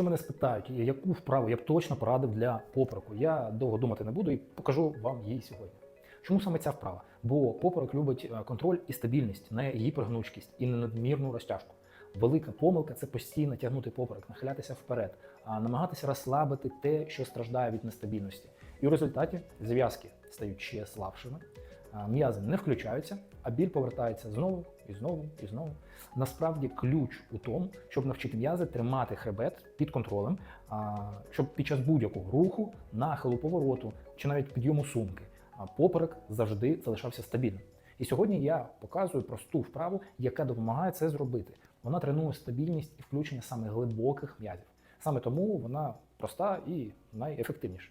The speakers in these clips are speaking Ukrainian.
Якщо мене спитають, яку вправу я б точно порадив для попереку, я довго думати не буду і покажу вам її сьогодні. Чому саме ця вправа? Бо поперек любить е, контроль і стабільність, не гіпергнучкість і не надмірну розтяжку. Велика помилка це постійно тягнути поперек, нахилятися вперед, а намагатися розслабити те, що страждає від нестабільності. І в результаті зв'язки стають ще слабшими, м'язи не включаються, а біль повертається знову і знову і знову. Насправді ключ у тому, щоб навчити м'язи тримати хребет під контролем, щоб під час будь-якого руху, нахилу, повороту чи навіть підйому сумки, поперек завжди залишався стабільним. І сьогодні я показую просту вправу, яка допомагає це зробити. Вона тренує стабільність і включення саме глибоких м'язів. Саме тому вона проста і найефективніша.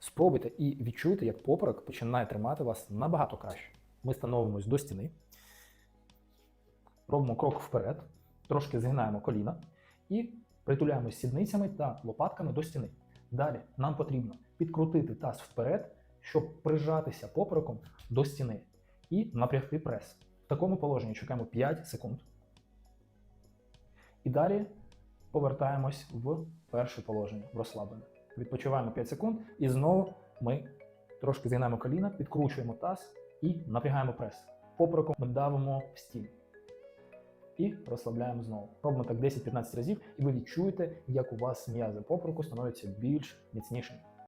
Спробуйте і відчуйте, як поперек починає тримати вас набагато краще. Ми становимось до стіни, робимо крок вперед, трошки згинаємо коліна і притуляємось сідницями та лопатками до стіни. Далі нам потрібно підкрутити таз вперед, щоб прижатися попереком до стіни і напрягти прес. В такому положенні чекаємо 5 секунд. І далі повертаємось в перше положення, в розслаблене. Відпочиваємо 5 секунд, і знову ми трошки згинаємо коліна, підкручуємо таз і напрягаємо прес. Попереком ми давимо в стін. І розслабляємо знову. Робимо так 10-15 разів, і ви відчуєте, як у вас м'язи попереку становляться більш міцнішими.